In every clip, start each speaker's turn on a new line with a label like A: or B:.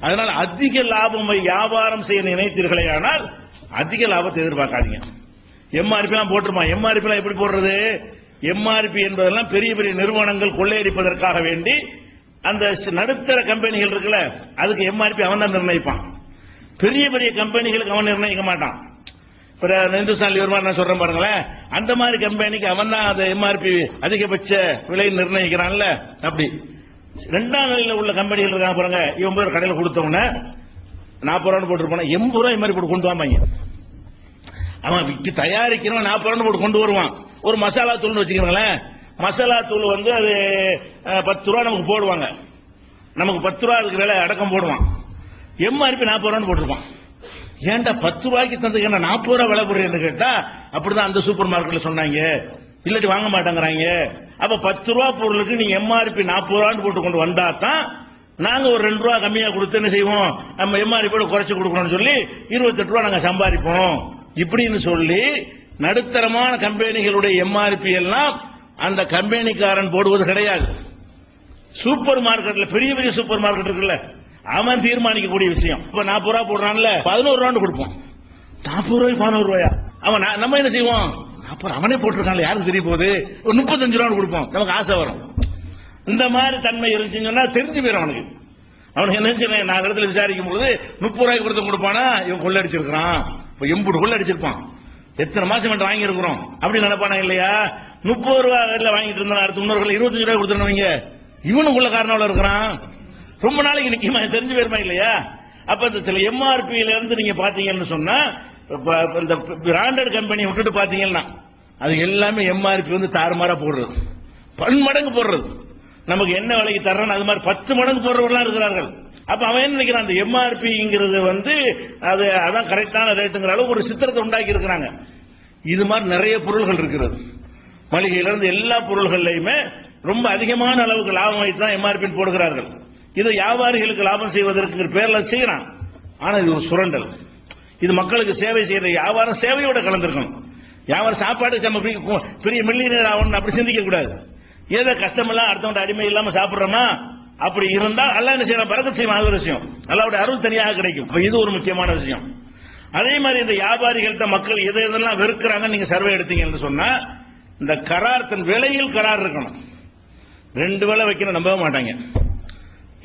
A: அதனால் அதிக லாபமை வியாபாரம் செய்ய நினைத்தீர்களே ஆனால் அதிக லாபத்தை எதிர்பார்க்காதீங்க. எம்ஆர்பி எல்லாம் போட்டுருமா? எம்ஆர்பி எல்லாம் எப்படி போடுறது? எம்ஆர்பி என்பதெல்லாம் பெரிய பெரிய நிறுவனங்கள் கொள்ளையடிப்பதற்காக வேண்டி அந்த நடுத்தர கம்பெனிகள் இருக்குல்ல அதுக்கு எம்ஆர்பி அவன் தான் நிர்ணயிப்பான். பெரிய பெரிய கம்பெனிகளுக்கு அவன் நிர்ணயிக்க மாட்டான். இப்ப இந்துஸ்தான் லிவர் மாதிரி நான் சொல்றேன் பாருங்களேன். அந்த மாதிரி கம்பெனிக்கு அவன் தான் அந்த எம்ஆர்பி அதிகபட்ச விலை நிர்ணயிக்கிறான்ல அப்படி. ரெண்டாம் நிலையில் உள்ள கம்பெனிகள் இருக்கா பாருங்க. இவன் போய் கடையில் கொடுத்தவன. நாற்பது ரூபா போட்டுருப்பான. எண்பது ரூபாய் மாதிரி போட்டு கொண்டு வாங்க அவன் விற்று தயாரிக்கிறவன் நாற்பது ரூபா போட்டு கொண்டு வருவான். ஒரு மசாலா தூள்னு வச்சுக்கிறீங்களேன் மசாலா தூள் வந்து அது பத்து ரூபா நமக்கு போடுவாங்க. நமக்கு பத்து ரூபா இருக்கிற விலை அடக்கம் போடுவான். எம்ஆர்பி நாற்பது ரூபான்னு போட்டிருப்பான். ஏன்டா பத்து ரூபாய்க்கு தந்துக்கு நாற்பது ரூபா விலை போடுறேன்னு கேட்டா அப்படிதான் அந்த சூப்பர் மார்க்கெட்ல சொன்னாங்க. இல்லாட்டி வாங்க மாட்டேங்கிறாங்க. அப்ப பத்து ரூபா பொருளுக்கு நீ எம்ஆர்பி நாற்பது ரூபான்னு போட்டு கொண்டு வந்தா தான் நாங்க ஒரு ரெண்டு ரூபா கம்மியா கொடுத்து என்ன செய்வோம்? நம்ம எம்ஆர்பியோட குறைச்சு கொடுக்கணும்னு சொல்லி இருபத்தெட்டு ரூபா நாங்க சம்பாதிப்போம். இப்படின்னு சொல்லி நடுத்தரமான கம்பெனிகளுடைய எம்ஆர்பி எல்லாம் அந்த கம்பெனிக்காரன் போடுவது கிடையாது. சூப்பர் மார்க்கெட்ல பெரிய பெரிய சூப்பர் மார்க்கெட் இருக்குல்ல அவன் தீர்மானிக்கக்கூடிய விஷயம். இப்ப நாற்பது ரூபா போடுறான்ல பதினோரு ரூபான்னு கொடுப்போம். நாற்பது ரூபாய் பதினோரு ரூபாயா? அவன் நம்ம என்ன செய்வோம்? அப்புறம் அவனே போட்டிருக்கான்ல யாருக்கு தெரிய போகுது? ஒரு முப்பத்தஞ்சு ரூபான்னு கொடுப்போம். நமக்கு ஆசை வரும். இந்த மாதிரி தன்மை இருந்துச்சுன்னு சொன்னா தெரிஞ்சு போயிடும் அவனுக்கு. அவனுக்கு என்ன நான் இடத்துல விசாரிக்கும் பொழுது முப்பது ரூபாய்க்கு கொடுத்து கொடுப்பானா? இவன் கொள்ளடிச்சிருக்கிறான். இப்ப எம்புட்டு கொள்ளடிச்சிருப்பான். எத்தனை மாசம் என்று வாங்கியிருக்கிறோம்? அப்படி நினைப்பானா இல்லையா? முப்பது ரூபா ரூபாய் வாங்கிட்டு இருந்தா அடுத்த முன்னோர்கள் இருபத்தஞ்சு ரூபாய் கொடுத்துருவீங்க இவனும் உள்ள காரணம் இருக்கிறான். ரொம்ப நாளைக்கு நிக்குமா? தெரிஞ்சு போயிருமா இல்லையா? அப்ப இந்த சில எம்ஆர்பியில இருந்து நீங்க பாத்தீங்கன்னு சொன்னா இந்த பிராண்டட் கம்பெனி விட்டுட்டு பாத்தீங்கன்னா அது எல்லாமே எம்ஆர்பி வந்து தாறுமாறா போடுறது. பன்மடங்கு போடுறது. நமக்கு என்ன விலைக்கு தர்றான் அது மாதிரி பத்து மடங்கு போடுறவர்களாம் இருக்கிறார்கள். அப்ப அவன் என்ன நினைக்கிறான்? அந்த எம்ஆர்பிங்கிறது வந்து அது அதான் கரெக்டான ரேட்டுங்கிற அளவு ஒரு சித்திரத்தை உண்டாக்கி இருக்கிறாங்க. இது மாதிரி நிறைய பொருள்கள் இருக்கிறது. மளிகையிலிருந்து எல்லா பொருள்கள்லையுமே ரொம்ப அதிகமான அளவுக்கு லாபம் வைத்து தான் எம்ஆர்பி போடுகிறார்கள். இது வியாபாரிகளுக்கு லாபம் செய்வதற்கு பேர்ல செய்யறான் ஆனா இது ஒரு சுரண்டல். இது மக்களுக்கு சேவை செய்யற வியாபாரம் சேவையோட கலந்துருக்கணும். வியாபாரம் சாப்பாடு நம்ம பெரிய மில்லியனர் ஆகணும் அப்படி சிந்திக்க கூடாது. ஏதோ கஷ்டமெல்லாம் அடுத்தவங்க அடிமை இல்லாம சாப்பிடுறோமா? அப்படி இருந்தா அல்ல என்ன செய்யலாம் பறக்க செய்யும் அது ஒரு விஷயம். அல்லாவுடைய அருள் தனியாக கிடைக்கும். இது ஒரு முக்கியமான விஷயம். அதே மாதிரி இந்த வியாபாரிகள்கிட்ட மக்கள் எதை எதெல்லாம் வெறுக்கிறாங்க நீங்க சர்வே எடுத்தீங்கன்னு சொன்னா இந்த கரார் தன் விலையில் கரார் இருக்கணும். ரெண்டு வேலை வைக்கணும் நம்பவே மாட்டாங்க.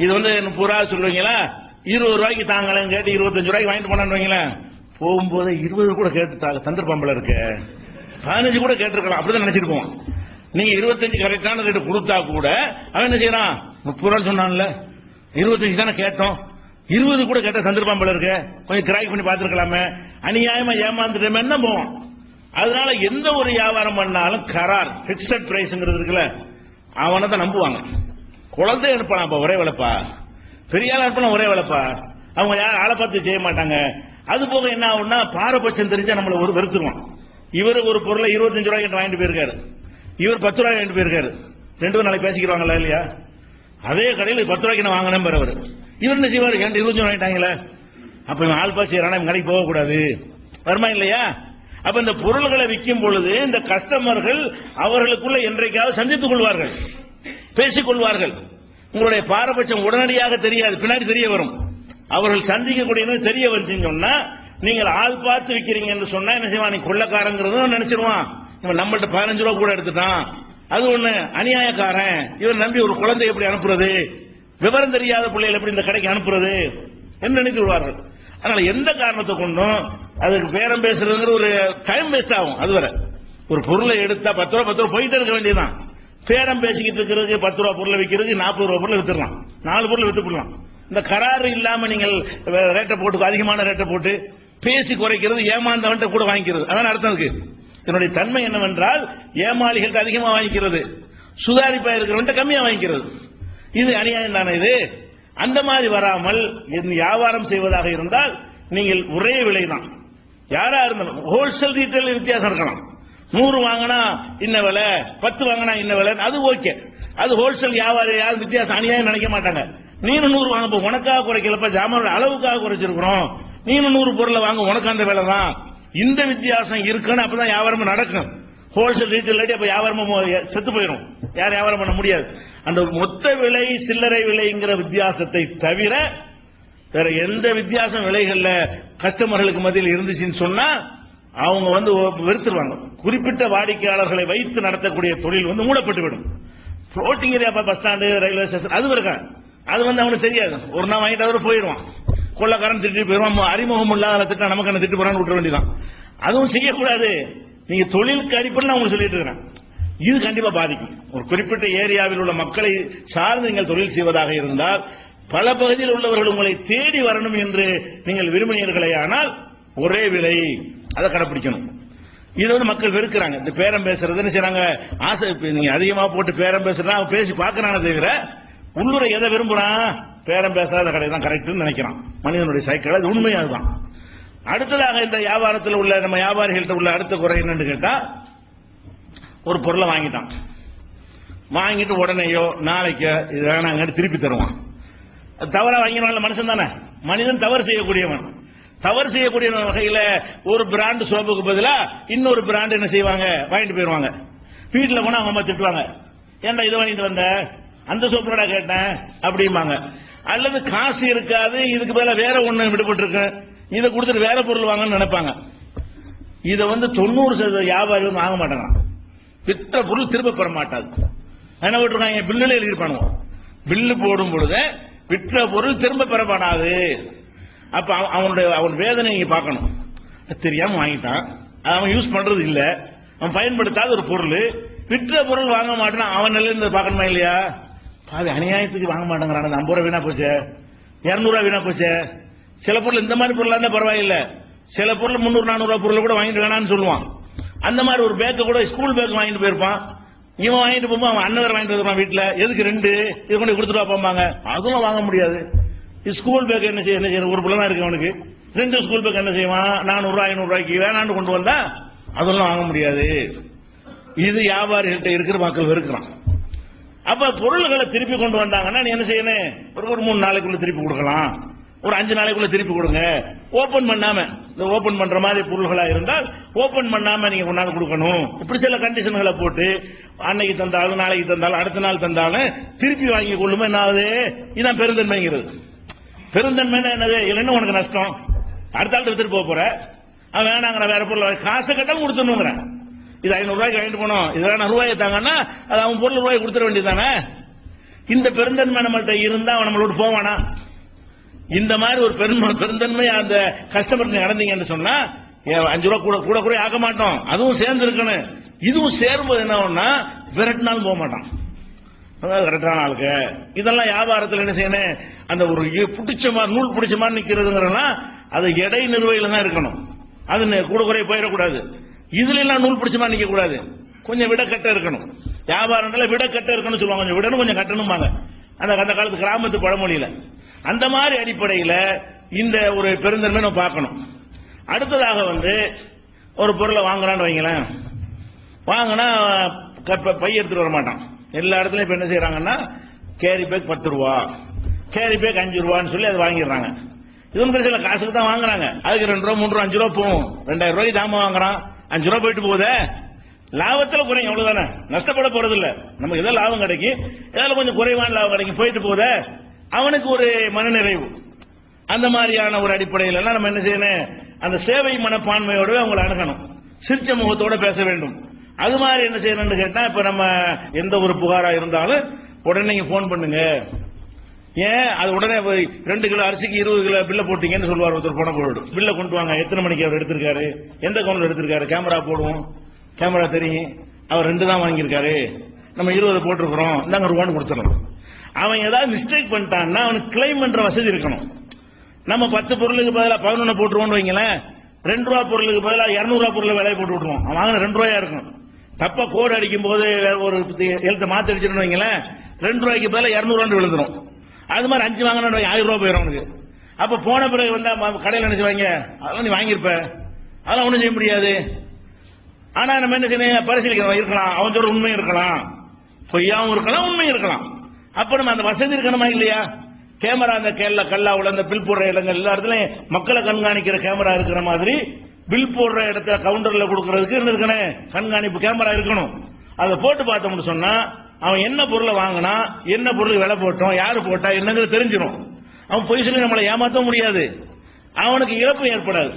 A: இது வந்து பூரா சொல்லுவீங்களா? இருபது ரூபாய்க்கு தாங்களேன்னு கேட்டு இருபத்தஞ்சு ரூபாய்க்கு வாங்கிட்டு போனான்னு வைங்களேன். போகும்போது இருபது கூட கேட்டு தாங்க. தந்திருப்பாம்பல இருக்கு. பதினஞ்சு கூட கேட்டிருக்கலாம். அப்படிதான் நினைச்சிருக்கோம். நீங்க இருபத்தஞ்சு கரெக்டான ரேட்டு கொடுத்தா கூட அவன் என்ன செய்யறான்? முப்பது ரூபா சொன்னான்ல. இருபத்தஞ்சு தானே கேட்டோம். இருபது கூட கேட்ட தந்திருப்பாம்பல இருக்கு. கொஞ்சம் கிராக் பண்ணி பார்த்துருக்கலாமே. அநியாயமா ஏமாந்துட்டோமே என்ன போவோம்? அதனால எந்த ஒரு வியாபாரம் பண்ணாலும் கரார் பிக்சட் பிரைஸ்ங்கிறது இருக்குல்ல அவனை தான் நம்புவாங்க. குழந்தை அனுப்பலாம் அப்ப ஒரே வளப்பா பெரிய ஆள் ஒரே வேலைப்பா. அவங்க யார் ஆளை பார்த்து செய்ய மாட்டாங்க. அது போக என்ன ஆகும்னா பாரபட்சம் தெரிஞ்சா நம்மளை ஒரு வெறுத்துருவோம் இவர் ஒரு பொருளை இருபத்தஞ்சு ரூபாய்க்கு வாங்கிட்டு போயிருக்காரு. இவர் பத்து ரூபாய் வாங்கிட்டு போயிருக்காரு. ரெண்டு பேரும் நாளைக்கு பேசிக்கிறாங்களா இல்லையா? அதே கடையில் பத்து ரூபாய்க்கு நான் வாங்கினேன் அவர். இவர் என்ன செய்வார்? என்கிட்ட இருபத்தஞ்சு வாங்கிட்டாங்களே? அப்ப இவன் ஆள் பாசி இவன் கடைக்கு போகக்கூடாது. வருமா இல்லையா? அப்ப இந்த பொருள்களை விற்கும் பொழுது இந்த கஸ்டமர்கள் அவர்களுக்குள்ள என்றைக்காவது சந்தித்துக் கொள்வார்கள். பேசிக் கொள்வார்கள். உங்களுடைய பாரபட்சம் உடனடியாக தெரியாது பின்னாடி தெரிய வரும். அவர்கள் சந்திக்கக்கூடிய தெரிய வந்துச்சுன்னு சொன்னா நீங்கள் ஆள் பார்த்து விற்கிறீங்க என்று சொன்னா என்ன செய்வான்? நீ கொள்ளக்காரங்கிறதும் நினைச்சிருவான். இவன் நம்மள்ட்ட பதினஞ்சு ரூபா கூட எடுத்துட்டான். அது ஒண்ணு அநியாயக்காரன். இவன் நம்பி ஒரு குழந்தை எப்படி அனுப்புறது? விவரம் தெரியாத பிள்ளைகள் எப்படி இந்த கடைக்கு அனுப்புறது? என்று நினைத்து விடுவார்கள். அதனால எந்த காரணத்தை கொண்டும் அதுக்கு பேரம் பேசுறதுங்கிற ஒரு டைம் வேஸ்ட் ஆகும். அது வரை ஒரு பொருளை எடுத்தா பத்து ரூபா பத்து ரூபா போயிட்டே இருக்க வேண்டியதுதான். பேரம் பேசிக்கிட்டு இருக்கிறதுக்கு பத்து ரூபா பொருளை விற்கிறதுக்கு நாற்பது ரூபா பொருளை வித்துடலாம். நாலு பொருளை வித்து போடலாம் இந்த கராறு இல்லாம நீங்கள் ரேட்டை போட்டு அதிகமான ரேட்டை போட்டு பேசி குறைக்கிறது ஏமாந்தவன்ட்ட கூட வாங்கிக்கிறது. அதான் அர்த்தம் இருக்கு என்னுடைய தன்மை என்னவென்றால் ஏமாளிகள்ட்ட அதிகமாக வாங்கிக்கிறது. சுதாரிப்பா இருக்கிறவன்ட்ட கம்மியா வாங்கிக்கிறது. இது அநியாயம் தானே இது? அந்த மாதிரி வராமல் வியாபாரம் செய்வதாக இருந்தால் நீங்கள் ஒரே விலை தான் யாரா இருந்தாலும் ஹோல்சேல் ரீட்டைல் வித்தியாசம் இருக்கலாம். நூறு வாங்கினா இன்ன விலை பத்து வாங்கினா இன்ன விலை அது ஓகே. அது ஹோல்சேல் வியாபாரி யாரும் வித்தியாசம் அநியாயம் நினைக்க மாட்டாங்க. நீனும் நூறு வாங்க உனக்காக குறைக்கலப்ப ஜாமானோட அளவுக்காக குறைச்சிருக்கிறோம். நீனும் நூறு பொருளை வாங்க உனக்கு அந்த விலை தான். இந்த வித்தியாசம் இருக்குன்னு அப்பதான் வியாபாரம் நடக்கும். ஹோல்சேல் ரீட்டைல் அப்ப வியாபாரமும் செத்து போயிடும் யார் வியாபாரம் பண்ண முடியாது. அந்த மொத்த விலை சில்லறை விலைங்கிற வித்தியாசத்தை தவிர வேற எந்த வித்தியாசம் விலைகள்ல கஸ்டமர்களுக்கு மத்தியில் இருந்துச்சுன்னு சொன்னா அவங்க வந்து வெறுத்துருவாங்க. குறிப்பிட்ட வாடிக்கையாளர்களை வைத்து நடத்தக்கூடிய தொழில் வந்து மூடப்பட்டு விடும் floating area bus stand railway station அது இருக்கா? அது வந்து அவனுக்கு தெரியாது. ஒரு நாள் வாங்கிட்டு அவர் போயிடுவான். கொள்ளக்காரன் திட்டு போயிடுவான். அறிமுகம் இல்லாத திட்டம் நமக்கு என்ன திட்டு போறான்னு விட்டுற வேண்டியதான் அதுவும் செய்யக்கூடாது. நீங்க தொழிலுக்கு அடிப்படையில் நான் உங்களுக்கு சொல்லிட்டு இருக்கிறேன். இது கண்டிப்பா பாதிக்கும். ஒரு குறிப்பிட்ட ஏரியாவில் உள்ள மக்களை சார்ந்து நீங்கள் தொழில் செய்வதாக இருந்தால் பல பகுதியில் உள்ளவர்கள் உங்களை தேடி வரணும் என்று நீங்கள் விரும்பினீர்களே ஆனால் ஒரே விலை. அதை கடைப்பிடிக்கணும். இதை வந்து மக்கள் வெறுக்கிறாங்க. இந்த பேரம் பேசுறதுன்னு செய்றாங்க? ஆசை நீங்க அதிகமா போட்டு பேரம் பேசுறா அவன் பேசி பாக்குறான தவிர உள்ளுரை எதை விரும்புறான் பேரம் பேசாத கடை தான் கரெக்ட்னு நினைக்கிறான். மனிதனுடைய சைக்கிள் அது உண்மை அதுதான். அடுத்ததாக இந்த வியாபாரத்தில் உள்ள நம்ம வியாபாரிகள்ட்ட உள்ள அடுத்த குறை என்னன்னு கேட்டா ஒரு பொருளை வாங்கிட்டான். வாங்கிட்டு உடனேயோ நாளைக்கோ இது வேணாங்க திருப்பி தருவான். அது தவறா வாங்கினால மனுஷன் தானே. மனிதன் தவறு செய்யக்கூடியவன். தவறு செய்யக்கூடிய வகையில ஒரு பிராண்ட் சோப்புக்கு பதிலா இன்னொரு பிராண்ட் என்ன செய்வாங்க? வாங்கிட்டு போயிருவாங்க. வீட்டில் போனா அவங்க அம்மா திட்டுவாங்க. ஏன்டா இதை வாங்கிட்டு வந்த? அந்த சோப்புடா கேட்டேன் அப்படிம்பாங்க. அல்லது காசு இருக்காது இதுக்கு மேல வேற ஒண்ணு விடுபட்டு இருக்கு இதை கொடுத்துட்டு வேற பொருள் வாங்கன்னு நினைப்பாங்க. இதை வந்து தொண்ணூறு சதவீத வியாபாரி வந்து வாங்க மாட்டாங்க. விற்ற பொருள் திரும்ப பெற மாட்டாது என்ன விட்டுருக்காங்க பில்லுல எழுதியிருப்பானுங்க. பில்லு போடும் பொழுது விற்ற பொருள் திரும்ப பெறப்படாது அப்ப அவ- அவனுடைய அவன் வேதனை நீங்க பார்க்கணும். அது தெரியாம வாங்கிட்டான். அது அவன் யூஸ் பண்றது இல்ல. அவன் பயன்படுத்தாத ஒரு பொருள். விற்ற பொருள் வாங்க மாட்டான்? அவன் நிலையில இருந்து பார்க்கணுமா இல்லையா? பாவி அநியாயத்துக்கு வாங்க மாட்டேங்கிறான். அந்த ஐம்பது ரூபா வீணா போச்சு. இரநூறுவா வீணா போச்சு. சில பொருள் இந்த மாதிரி பொருளா இருந்தா பரவாயில்ல. சில பொருள் முந்நூறு நானூறு பொருள் கூட வாங்கிட்டு வேணாம்னு சொல்லுவான். அந்த மாதிரி ஒரு பேக்கை கூட ஸ்கூல் பேக் வாங்கிட்டு போயிருப்பான். இவன் வாங்கிட்டு போகும்போது அவன் அண்ணன் வாங்கிட்டு வந்துருப்பான் வீட்டுல. எதுக்கு ரெண்டு? இது கொண்டு கொடுத்துட்டு வா அதுவும் வாங்க முடியாது. ஸ்கூல் பேக் என்ன செய்ய என்ன செய்ய ஒரு பிள்ளை தான் இருக்கு அவனுக்கு. ரெண்டு ஸ்கூல் பேக் என்ன செய்வான்? நானூறு ரூபாய் ஐநூறு ரூபாய்க்கு வேணான்னு கொண்டு வந்தா அதெல்லாம் வாங்க முடியாது. இது வியாபாரிகள்ட்ட இருக்கிற மக்கள் வெறுக்கிறான். அப்ப பொருள்களை திருப்பி கொண்டு வந்தாங்கன்னா நீ என்ன செய்யணும்? ஒரு ஒரு மூணு நாளைக்குள்ள திருப்பி கொடுக்கலாம். ஒரு அஞ்சு நாளைக்குள்ள திருப்பி கொடுங்க. ஓபன் பண்ணாம இந்த ஓபன் பண்ற மாதிரி பொருள்களா இருந்தால் ஓபன் பண்ணாம நீங்க கொண்டாந்து கொடுக்கணும். இப்படி சில கண்டிஷன்களை போட்டு அன்னைக்கு தந்தாலும் நாளைக்கு தந்தாலும் அடுத்த நாள் தந்தாலும் திருப்பி வாங்கி கொள்ளுமே என்ன ஆகுது? இதான் பெருந்தன்மைங்கிறது. பெருந்தன்மைன்னா என்னது? இல்லைன்னா உனக்கு நஷ்டம்? அடுத்த ஆள் எடுத்துட்டு போக போற? அவன் வேணாங்கிற வேற பொருள் காசு கட்டவும் கட்டாம கொடுத்துணுங்கிறேன் இது ஐநூறு ரூபாய்க்கு வாங்கிட்டு போனோம். இது வேணா ரூபாயை தாங்கன்னா அது அவன் பொருள் ரூபாய் கொடுத்துட வேண்டியதானே இந்த பெருந்தன்மை நம்மள்கிட்ட இருந்தா அவன் நம்மளோட போவானா? இந்த மாதிரி ஒரு பெருமை பெருந்தன்மை அந்த கஸ்டமர் நடந்தீங்கன்னு சொன்னா அஞ்சு ரூபா கூட கூட கூட ஆக மாட்டோம். அதுவும் சேர்ந்து இருக்கணும். இதுவும் சேரும்போது என்ன ஒன்னா விரட்டினாலும் போக மாட்டான். கரெக்டான ஆளுக்கு. இதெல்லாம் வியாபாரத்தில் என்ன செய்யணும்? அந்த ஒரு பிடிச்சமா பிடிச்ச மாதிரி நூல் பிடிச்ச மாதிரி நிக்கிறதுங்கிறனா அது எடை நிர்வகில தான் இருக்கணும். அது கூட குறைய போயிடக்கூடாது. இதுல எல்லாம் நூல் பிடிச்ச மாதிரி நிக்க கூடாது கொஞ்சம் விட கட்ட இருக்கணும். வியாபாரத்துல விட கட்ட இருக்கணும்னு சொல்லுவாங்க. கொஞ்சம் விடணும் கொஞ்சம் கட்டணும்பாங்க. அந்த அந்த காலத்து கிராமத்து பழமொழியில. அந்த மாதிரி அடிப்படையில் இந்த ஒரு பெருந்தன்மை நம்ம பார்க்கணும். அடுத்ததாக வந்து ஒரு பொருளை வாங்குறான்னு வைங்களேன். வாங்கினா பை எடுத்துட்டு வர மாட்டான் எல்லா இடத்துலையும் இப்ப என்ன செய்யறாங்கன்னா கேரி பேக் பத்து ரூபா கேரி பேக் அஞ்சு ரூபான்னு சொல்லி அதை வாங்கிடுறாங்க. இதுவும் பிரச்சனை காசுக்கு தான் வாங்குறாங்க. அதுக்கு ரெண்டு ரூபா மூணு ரூபா அஞ்சு ரூபா போகும். ரெண்டாயிரம் ரூபாய்க்கு தாம வாங்குறான். அஞ்சு ரூபா போயிட்டு போகுதே. லாபத்தில் குறையும் அவ்வளவுதானே. நஷ்டப்பட போறது இல்ல நமக்கு எதாவது லாபம் கிடைக்கும் ஏதாவது கொஞ்சம் குறைவான லாபம் கிடைக்கும். போயிட்டு போதே அவனுக்கு ஒரு மனநிறைவு. அந்த மாதிரியான ஒரு அடிப்படையில் எல்லாம் நம்ம என்ன செய்யணும்? அந்த சேவை மனப்பான்மையோட அவங்களை அணுகணும். சிரிச்ச முகத்தோட பேச வேண்டும். அது மாதிரி என்ன செய்யணும்னு கேட்டா இப்ப நம்ம எந்த ஒரு புகாரா இருந்தாலும் உடனே நீங்க போன் பண்ணுங்க. ஏன்? அது உடனே போய் ரெண்டு கிலோ அரிசிக்கு இருபது கிலோ பில்ல போட்டீங்கன்னு சொல்லுவார் ஒருத்தர் போன போடு பில்ல கொண்டு வாங்க. எத்தனை மணிக்கு அவர் எடுத்திருக்காரு? எந்த கவுண்ட்ல எடுத்திருக்காரு? கேமரா போடுவோம். கேமரா தெரியும். அவர் ரெண்டு தான் வாங்கியிருக்காரு. நம்ம இருபது போட்டிருக்கிறோம். இந்தாங்க ரூபான்னு கொடுத்துடணும். அவன் ஏதாவது மிஸ்டேக் பண்ணிட்டான்னா அவனுக்கு கிளைம் பண்ற வசதி இருக்கணும். நம்ம பத்து பொருளுக்கு பதிலாக பதினொன்று போட்டுருவோம்னு வைங்களேன். ரெண்டு ரூபா பொருளுக்கு பதிலாக இரநூறுவா பொருளை விலையை போட்டு விட்டுருவோம். அவன் வாங்கின ரெண்டு ரூபாயா இருக்கணும் தப்பா கோடு அடிக்கும் போது ஒரு எழுத்த மாத்தி வைங்களேன் ரெண்டு ரூபாய்க்கு பதிலாக இரநூறுவான்னு விழுந்துரும். அது மாதிரி அஞ்சு வாங்கினா ஆயிரம் ரூபாய் போயிடும் உனக்கு. அப்ப போன பிறகு வந்தா கடையில் நினைச்சுவாங்க அதெல்லாம் நீ வாங்கியிருப்ப. அதெல்லாம் ஒன்றும் செய்ய முடியாது. ஆனா நம்ம என்ன செய்யணும்? பரிசீலிக்கணும். இருக்கலாம். அவன் சொல்ற உண்மையும் இருக்கலாம். பொய்யாவும் இருக்கலாம் உண்மையும் இருக்கலாம். அப்ப நம்ம அந்த வசதி இருக்கணுமா இல்லையா? கேமரா அந்த கேரளா கல்லாவில் அந்த பில் போடுற இடங்கள் எல்லா இடத்துலையும் மக்களை கண்காணிக்கிற கேமரா இருக்கிற மாதிரி பில் போடுற இடத்துல கவுண்டர்ல கொடுக்கறதுக்கு என்ன இருக்கணும்? கண்காணிப்பு கேமரா இருக்கணும். அதை போட்டு பார்த்தோம்னு சொன்னா அவன் என்ன பொருளை வாங்கினா என்ன பொருள் விலை போட்டோம் யாரு போட்டா என்னங்கிறது தெரிஞ்சிடும் அவன் பொய் சொல்லி நம்மளை ஏமாற்ற முடியாது. அவனுக்கு இழப்பு ஏற்படாது.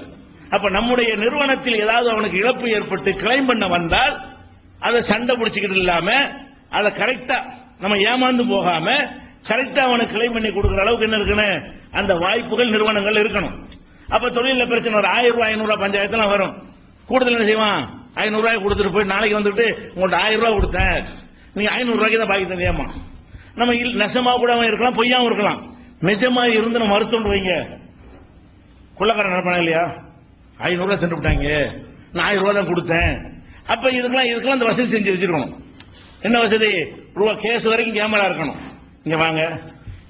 A: அப்ப நம்முடைய நிறுவனத்தில் ஏதாவது அவனுக்கு இழப்பு ஏற்பட்டு கிளைம் பண்ண வந்தால் அதை சண்டை பிடிச்சிக்கிட்டு இல்லாம அதை கரெக்டா நம்ம ஏமாந்து போகாம கரெக்டா அவனுக்கு கிளைம் பண்ணி கொடுக்குற அளவுக்கு என்ன இருக்கணும்? அந்த வாய்ப்புகள் நிறுவனங்கள் இருக்கணும். அப்ப தொழில பிரச்சனை ஒரு ஆயிரம் ரூபாய் ஐநூறு ரூபாய் பஞ்சாயத்துலாம் வரும். கூடுதல் என்ன செய்வான்? ஐநூறு ரூபாய் கொடுத்துட்டு போய் நாளைக்கு வந்துட்டு உங்கள்ட்ட ஆயிரம் ரூபாய் கொடுத்தேன். நீங்க ஐநூறு ரூபாய்க்கு தான் பாக்கி தந்தியாமா நம்ம நெசமா கூட அவன் இருக்கலாம் பொய்யாவும் இருக்கலாம். நிஜமா இருந்து நம்ம மறுத்துண்டு வைங்க. கொள்ளக்காரன் நடப்பானா இல்லையா? ஐநூறு ரூபாய் விட்டாங்க. நான் ஆயிரம் ரூபாய் தான் கொடுத்தேன். அப்ப இதுக்கெல்லாம் இதுக்கெல்லாம் இந்த வசதி செஞ்சு வச்சிருக்கணும். என்ன வசதி? ரூபா கேஸ் வரைக்கும் கேமரா இருக்கணும். இங்க வாங்க.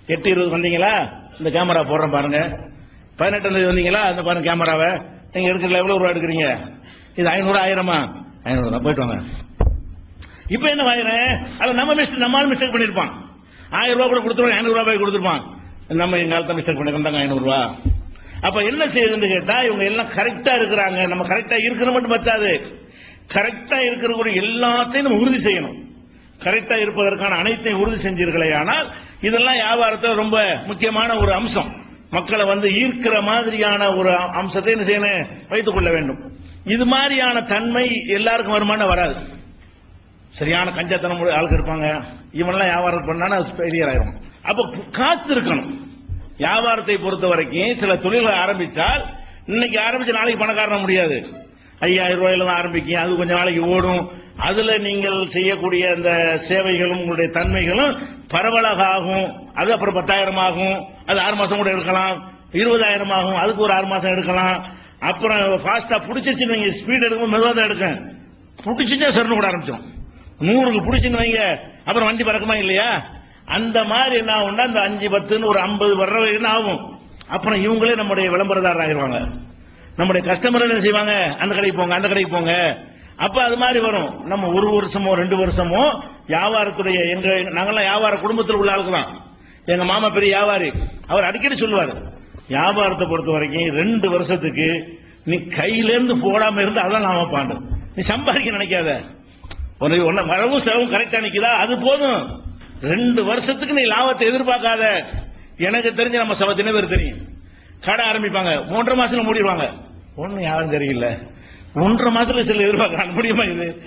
A: எட்டு இருபது வந்தீங்களா? இந்த கேமரா போடுறேன் பாருங்க. பதினெட்டாம் தேதி வந்தீங்களா? அந்த பாருங்க கேமராவை. நீங்க எடுக்கிறதுல எவ்வளவு ரூபா எடுக்கிறீங்க. இது ஐநூறு ஆயிரமா? ஐநூறு தான் போயிட்டு வாங்க. இப்ப என்ன ஆயிரம் அது நம்ம மிஸ்டேக் நம்மளால மிஸ்டேக் பண்ணிருப்பான். ஆயிரம் ரூபாய் கூட கொடுத்துருவோம் ஐநூறு ரூபாய் கொடுத்துருப்பான். நம்ம எங்க காலத்தை மிஸ்டேக் பண்ணிருந்தாங்க ஐநூறு. ரூபா அப்ப என்ன செய்யுதுன்னு கேட்டா இவங்க எல்லாம் கரெக்டா இருக்கிறாங்க. நம்ம கரெக்டா இருக்கிற மட்டும் பத்தாது. கரெக்டா இருக்கிற எல்லாத்தையும் நம்ம உறுதி செய்யணும். கரெக்டா இருப்பதற்கான அனைத்தையும் உறுதி செஞ்சீர்களே ஆனால் இதெல்லாம் வியாபாரத்தில் ரொம்ப முக்கியமான ஒரு அம்சம். மக்களை வந்து ஈர்க்கிற மாதிரியான ஒரு அம்சத்தை என்ன செய்யணும்? வைத்துக் கொள்ள வேண்டும். இது மாதிரியான தன்மை எல்லாருக்கும் வருமான வராது. சரியான கஞ்சத்தனம் ஆளுக்கு இருப்பாங்க. இவனெல்லாம் வியாபாரம் பண்ணா ஃபெயிலியர் ஆயிரும். அப்ப காத்து இருக்கணும். வியாபாரத்தை பொறுத்த வரைக்கும் சில தொழில்களை ஆரம்பிச்சால் இன்னைக்கு ஆரம்பிச்சு நாளைக்கு பணக்காரன முடியாது. ஐயாயிரம் ரூபாயில தான் ஆரம்பிக்கும். அது கொஞ்ச நாளைக்கு ஓடும். அதுல நீங்கள் செய்யக்கூடிய அந்த சேவைகளும் உங்களுடைய தன்மைகளும் பரவலாக ஆகும். அது அப்புறம் பத்தாயிரம் ஆகும். அது ஆறு மாசம் கூட எடுக்கலாம். இருபதாயிரம் ஆகும் அதுக்கு ஒரு ஆறு மாசம் எடுக்கலாம். அப்புறம் ஃபாஸ்டா பிடிச்சிச்சு நீங்க ஸ்பீட் எடுக்கும் மெதுவாக தான் எடுக்க பிடிச்சிச்சா சரணு கூட ஆரம்பிச்சிடும் நூறுக்கு பிடிச்சின்னு வைங்க அப்புறம் வண்டி பறக்குமா இல்லையா? அந்த மாதிரி என்ன ஆகும்னா அந்த அஞ்சு பத்துன்னு ஒரு ஐம்பது வர்ற வரைக்கும் ஆகும்? அப்புறம் இவங்களே நம்முடைய விளம்பரதாரர் ஆகிடுவாங்க நம்முடைய கஸ்டமர் என்ன செய்வாங்க? அந்த கடைக்கு போங்க அந்த கடைக்கு போங்க. அப்ப அது மாதிரி வரும். நம்ம ஒரு வருஷமோ ரெண்டு வருஷமோ வியாபாரத்துடைய எங்க நாங்கெல்லாம் வியாபார குடும்பத்தில் உள்ள ஆளுக்கு தான். எங்க மாமா பெரிய வியாபாரி. அவர் அடிக்கடி சொல்லுவார் வியாபாரத்தை பொறுத்த வரைக்கும் ரெண்டு வருஷத்துக்கு நீ கையில இருந்து போடாம இருந்து அதான் நாம பாண்டு. நீ சம்பாதிக்க நினைக்காத. உனக்கு உன்ன வரவும் செலவும் கரெக்டா நிக்குதா? அது போதும். ரெண்டு வருஷத்துக்கு நீ லாபத்தை எதிர்பார்க்காத. எனக்கு தெரிஞ்ச நம்ம சபத்தின பேர் தெரியும். கடை ஆரம்பிப்பாங்க. மூன்றரை மாசத்துல மூடிடுவாங்க. ஒண்ணு யாரும் தெரியல. ஒன்றரை மாசத்துல சில எதிர்பார்க்கறாங்க. முடியுமா இது?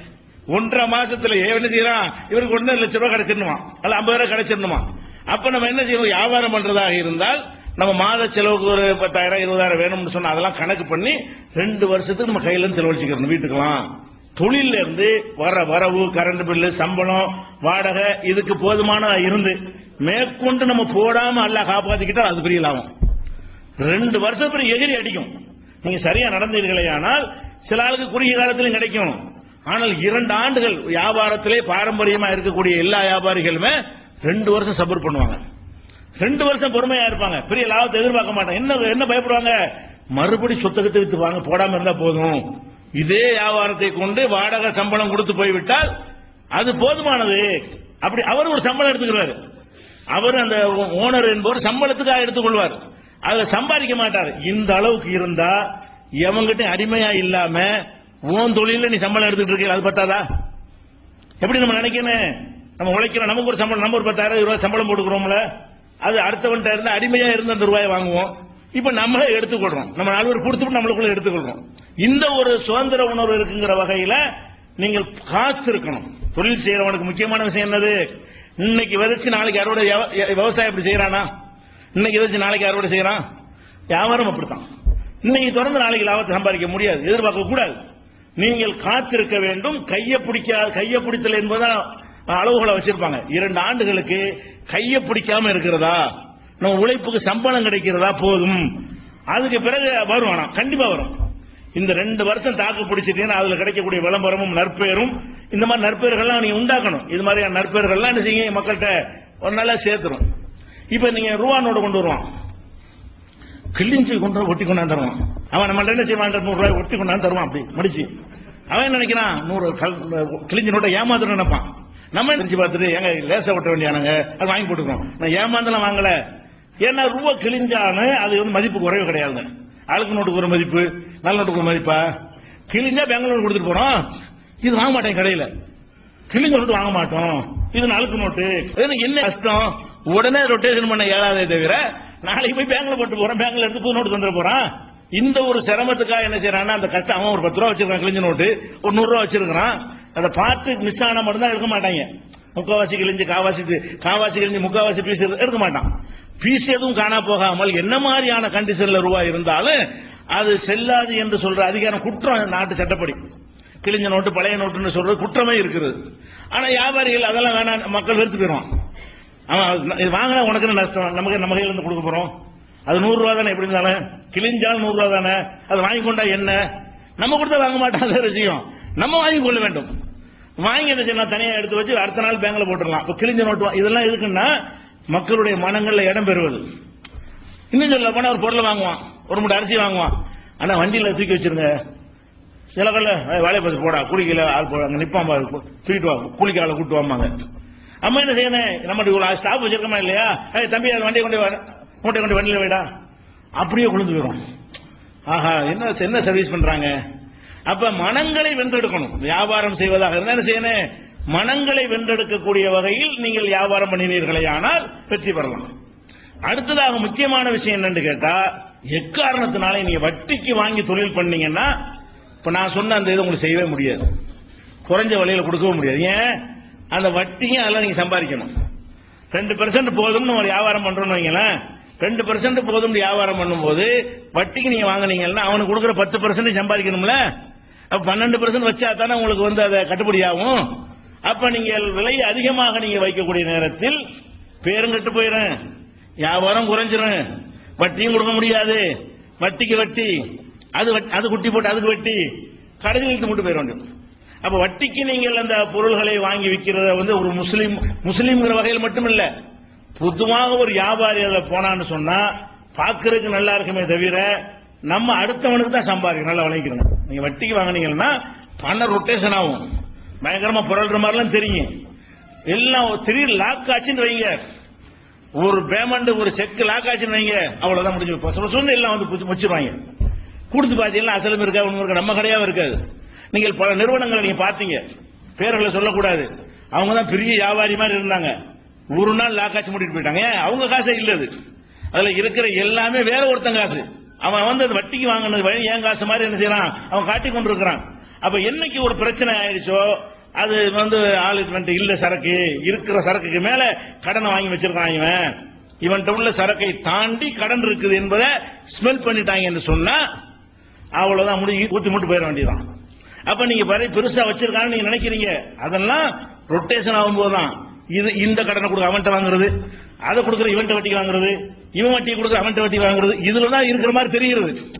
A: ஒன்றரை மாசத்துல என்ன செய்யறான்? இவருக்கு ஒன்றரை லட்சம் ரூபாய் கிடைச்சிடணுமா? அல்ல ஐம்பது ரூபாய் கிடைச்சிடணுமா? அப்ப நம்ம என்ன செய்யணும்? வியாபாரம் பண்றதாக இருந்தால் நம்ம மாத செலவுக்கு ஒரு பத்தாயிரம் இருபதாயிரம் வேணும்னு சொன்னா அதெல்லாம் கணக்கு பண்ணி ரெண்டு வருஷத்துக்கு நம்ம கையில இருந்து செலவழிச்சுக்கணும் வீட்டுக்கெல்லாம். தொழில இருந்து வர வரவு கரண்ட் பில்லு சம்பளம் வாடகை இதுக்கு போதுமான இருந்து மேற்கொண்டு நம்ம போடாம அல்ல காப்பாத்திக்கிட்டா அது பெரிய லாபம். ரெண்டு வருஷத்துக்கு எகிரி அடிக்கும். நீங்க சரியா நடந்தீர்களே ஆனால் சில ஆளுக்கு குறுகிய காலத்திலும் கிடைக்கும். ஆனால் இரண்டு ஆண்டுகள் வியாபாரத்திலே பாரம்பரியமா இருக்கக்கூடிய எல்லா வியாபாரிகளுமே ரெண்டு வருஷம் சபர் பண்ணுவாங்க. ரெண்டு வருஷம் பொறுமையா இருப்பாங்க. பெரிய லாபத்தை எதிர்பார்க்க மாட்டாங்க. என்ன என்ன பயப்படுவாங்க? மறுபடி சொத்தகத்தை வித்து வாங்க போடாம இருந்தா போதும். இதே வியாபாரத்தை கொண்டு வாடகை சம்பளம் கொடுத்து போய்விட்டால் அது போதுமானது. அப்படி அவர் ஒரு சம்பளம் எடுத்துக்கிறாரு. அவர் அந்த ஓனர் என்பவர் சம்பளத்துக்காக எடுத்துக்கொள்வார். அதுல சம்பாதிக்க மாட்டார். இந்த அளவுக்கு இருந்தா எவங்கிட்ட அடிமையா இல்லாம ஓன் தொழில நீ சம்பளம் எடுத்துட்டு இருக்க அது பத்தாதா? எப்படி நம்ம நினைக்கணும்? நம்ம உழைக்கிறோம் நமக்கு ஒரு சம்பளம் நம்ம ஒரு பத்தாயிரம் ரூபாய் சம்பளம் போட்டுக்கிறோம்ல. அது அடுத்தவன்ட்ட இருந்து அடிமையா இருந்து அந்த ரூபாய் வாங்குவோம். இப்ப நம்மளே எடுத்துக்கொள்றோம். நம்ம நாலு பேர் கொடுத்துட்டு நம்மளுக்குள்ள எடுத்துக்கொள்றோம். இந்த ஒரு சுதந்திர உணர்வு இருக்குங்கிற வகையில நீங்கள் காத்திருக்கணும் தொழில் செய்யறவனுக்கு முக்கியமான விஷயம் என்னது? இன்னைக்கு விதைச்சு நாளைக்கு அறுவடை விவசாயம் இப்படி செய்யறானா இன்னைக்கு விதைச்சு நாளைக்கு அறுவடை செய்யறான் வியாபாரம் அப்படித்தான். இன்னைக்கு தொடர்ந்து நாளைக்கு லாபத்தை சம்பாதிக்க முடியாது. எதிர்பார்க்க கூடாது நீங்கள் காத்திருக்க வேண்டும். கையை பிடிக்க கையை பிடித்தல் என்பதுதான் அளவுகளை வச்சிருப்பாங்க. இரண்டு ஆண்டுகளுக்கு கையை பிடிக்காம இருக்கிறதா? நம்ம உழைப்புக்கு சம்பளம் கிடைக்கிறதா போதும்? அதுக்கு பிறகு வரும் ஆனால் கண்டிப்பா வரும். இந்த ரெண்டு வருஷம் தாக்கு பிடிச்சிட்டீங்கன்னா அதுல கிடைக்கக்கூடிய விளம்பரமும் நற்பெயரும் இந்த மாதிரி நற்பெயர்கள்லாம் நீங்க உண்டாக்கணும். இது மாதிரியான நற்பெயர்கள்லாம் என்ன செய்யுங்க மக்கள்கிட்ட ஒரு நாளா சேர்த்துரும். இப்ப நீங்க ரூபா நோட்டு கொண்டு வருவான். கிழிஞ்சு கொண்டு வந்து ஒட்டி கொண்டாந்து தருவான். அவன் நம்ம என்ன செய்வான்? நூறு ரூபாய் ஒட்டி கொண்டாந்து தருவான் அப்படி. மடிச்சு. அவன் நினைக்கிறான்? நூறு கல்- நோட்டை ஏமாத்தணும் நினைப்பான். நம்ம நினைச்சு பார்த்துட்டு ஏங்க லேசா ஒட்ட வேண்டியானுங்க அது வாங்கி போட்டுக்கிறோம். நான் ஏமாந்தெல்லாம் வாங்கல. ஏன்னா ரூபா கிழிஞ்சானு அது வந்து மதிப்பு குறைவு கிடையாதுங்க. அழுக்கு நோட்டுக்கு ஒரு மதிப்பு. நல்ல நோட்டுக்கு ஒரு மதிப்பா? கிழிஞ்சா பெங்களூர் கொடுத்துட்டு போறோம். இது வாங்க மாட்டேன் கடையில. கிழிஞ்ச நோட்டு வாங்க மாட்டோம். இது அழுக்கு நோட்டு. எனக்கு என்ன கஷ்டம்? உடனே ரொட்டேஷன் பண்ண ஏழாதே தவிர நாளைக்கு போய் பேங்க்ல போட்டு போறேன் பேங்க்ல எடுத்து புது நோட்டு தந்துட போறான். இந்த ஒரு சிரமத்துக்காக என்ன செய்யறான்னா அந்த கஷ்டம் அவன் ஒரு பத்து ரூபா வச்சிருக்கான் கிழிஞ்ச நோட்டு. ஒரு நூறுரூவா வச்சிருக்கிறான். அதை பார்த்து மிஸ் ஆன மட்டும் தான் எடுக்க மாட்டாங்க. முக்காவாசி கிழிஞ்சு காவாசி காவாசி கிழிஞ்சு முக்காவாசி பீஸ் எடுக்க மாட்டான். பீஸ் எதுவும் காணா போகாமல் என்ன மாதிரியான கண்டிஷன்ல ரூபாய் இருந்தாலும் அது செல்லாது என்று சொல்ற அதிகாரம் குற்றம் நாட்டு சட்டப்படி. கிழிஞ்ச நோட்டு பழைய நோட்டுன்னு சொல்றது குற்றமே இருக்கிறது ஆனா வியாபாரிகள் அதெல்லாம் வேணாம் மக்கள் வெறுத்து போயிடுவான் அவன் இது வாங்கினா உனக்கு நஷ்டம். நமக்கு நம்ம கையில இருந்து கொடுக்க போறோம். அது நூறு ரூபா தானே எப்படி இருந்தாலும். கிழிஞ்சாலும் நூறு ரூபா தானே. அது வாங்கி கொண்டா என்ன? நம்ம கொடுத்தா வாங்க மாட்டோம் அது விஷயம். நம்ம வாங்கி கொள்ள வேண்டும். வாங்கி என்ன செய்யலாம் தனியா எடுத்து வச்சு அடுத்த நாள் பேங்க்ல போட்டுடலாம். இப்ப கிழிஞ்ச நோட்டு இதெல்லாம் எதுக்குன்னா மக்களுடைய மனங்கள்ல இடம் பெறுவது. இன்னும் சொல்ல போனா ஒரு பொருளை வாங்குவான். ஒரு மூட்டை அரிசி வாங்குவான். ஆனா வண்டியில தூக்கி வச்சிருங்க. சில கல்ல வேலையை பார்த்து போடா குளிக்கல ஆள் போட அங்க கு- தூக்கிட்டு வா குளிக்க ஆளை கூட்டு வாமாங்க அம்மா என்ன செய்யணும்? நம்ம இவ்வளோ ஸ்டாப் வச்சிருக்கோமா இல்லையா? ஏய் தம்பி அந்த வண்டியை கொண்டு மூட்டை கொண்டு வண்டியில போயிடா அப்படியே குளிர்ந்து போயிடும் ஆஹா என்ன என்ன சர்வீஸ் பண்றாங்க? அப்ப மனங்களை வென்றெடுக்கணும். வியாபாரம் செய்வதாக இருந்தா என்ன செய்யணும்? மனங்களை வென்றெடுக்கக்கூடிய வகையில் நீங்கள் வியாபாரம் பண்ணினீர்களே ஆனால் வெற்றி பெறலாம். அடுத்ததாக முக்கியமான விஷயம் என்னன்னு கேட்டா எக்காரணத்தினாலே நீங்க வட்டிக்கு வாங்கி தொழில் பண்ணீங்கன்னா இப்ப நான் சொன்ன அந்த இதை உங்களுக்கு செய்யவே முடியாது. குறைஞ்ச வழியில் கொடுக்கவும் முடியாது. ஏன்? அந்த வட்டியும் அதெல்லாம் நீங்க சம்பாதிக்கணும். ரெண்டு பெர்சன்ட் போதும்னு ஒரு வியாபாரம் பண்றோம்னு வைங்களேன். ரெண்டு பெர்சன்ட் போதும் வியாபாரம் பண்ணும்போது வட்டிக்கு நீங்க வாங்கினீங்கன்னா அவனுக்கு கொடுக்குற பத்து பெர்சன்ட் சம்பாதிக்கணும்ல? பன்னெண்டு பெர்சன்ட் வச்சா தானே உங்களுக்கு வந்து அதை கட்டுப்படி ஆகும் அப்ப நீங்கள் விலை அதிகமாக நீங்க வைக்கக்கூடிய நேரத்தில் பேரும் கெட்டு போயிடும் வியாபாரம் குறைஞ்சிரும். வட்டியும் கொடுக்க முடியாது. வட்டிக்கு வட்டி. அது வட்- அது குட்டி போட்டு அதுக்கு வட்டி. கடையில் இழுத்து மட்டும் போயிட வேண்டும். அப்ப வட்டிக்கு நீங்கள் அந்த பொருள்களை வாங்கி விற்கிறத வந்து ஒரு முஸ்லீம் முஸ்லீம்ங்கிற வகையில் மட்டும் இல்லை புதுமாக ஒரு வியாபாரி அதில் போனான்னு சொன்னா பார்க்கறதுக்கு நல்லா இருக்குமே தவிர நம்ம அடுத்தவனுக்கு தான் சம்பாதிக்கணும் நல்லா விளைவிக்கணும் நீங்க வட்டிக்கு வாங்குனீங்கன்னா பண ரொட்டேஷன் ஆகும். பயங்கரமா புரள்ற மாதிரிலாம் தெரியும். எல்லாம் திடீர் லாக் ஆச்சுன்னு வைங்க. ஒரு பேமெண்ட் ஒரு செக் லாக் ஆச்சுன்னு வைங்க. அவ்வளவுதான் முடிஞ்சு பொச எல்லாம் வந்து முடிச்சிருவாங்க. கொடுத்து பார்த்தீங்கன்னா அசலும் இருக்கா ஒன்றும் இருக்கா நம்ம கடையாவும் இருக்காது. நீங்கள் பல நிறுவனங்களை நீங்க பார்த்தீங்க. பேர்களை சொல்லக்கூடாது. அவங்க தான் பெரிய வியாபாரி மாதிரி இருந்தாங்க. ஒரு நாள் லா ஆச்சு மூடிட்டு போயிட்டாங்க. அவங்க காசே இல்லை அது. அதுல இருக்கிற எல்லாமே வேற ஒருத்தன் காசு. அவன் வந்து அது வட்டிக்கு வாங்கினது வழி ஏன் காசு மாதிரி என்ன செய்யறான்? அவன் காட்டி கொண்டு இருக்கிறான் அப்ப என்னைக்கு ஒரு பிரச்சனை ஆயிடுச்சோ அது வந்து ஆளுக்கு இல்ல சரக்கு. இருக்கிற சரக்குக்கு மேல கடனை வாங்கி வச்சிருக்கான் இவன். இவன்கிட்ட உள்ள சரக்கை தாண்டி கடன் இருக்குது என்பதை ஸ்மெல் பண்ணிட்டாங்கன்னு சொன்னா அவ்வளவுதான் முடிஞ்சு ஊத்தி மட்டும் போயிட வேண்டியதான் அப்ப நீங்க பெருசா வச்சிருக்கான்னு நீங்க நினைக்கிறீங்க. அதெல்லாம் ரொட்டேஷன் ஆகும்போது தான் இது இந்த கடனை கொடுக்க அவன்கிட்ட வாங்குறது அதை கொடுக்குற இவன்கிட்ட வட்டி வாங்குறது இவன் வட்டி கொடுக்குற அவன்கிட்ட வட்டி வாங்குறது இதுல தான் இருக்கிற மாதிரி தெரிகிறது.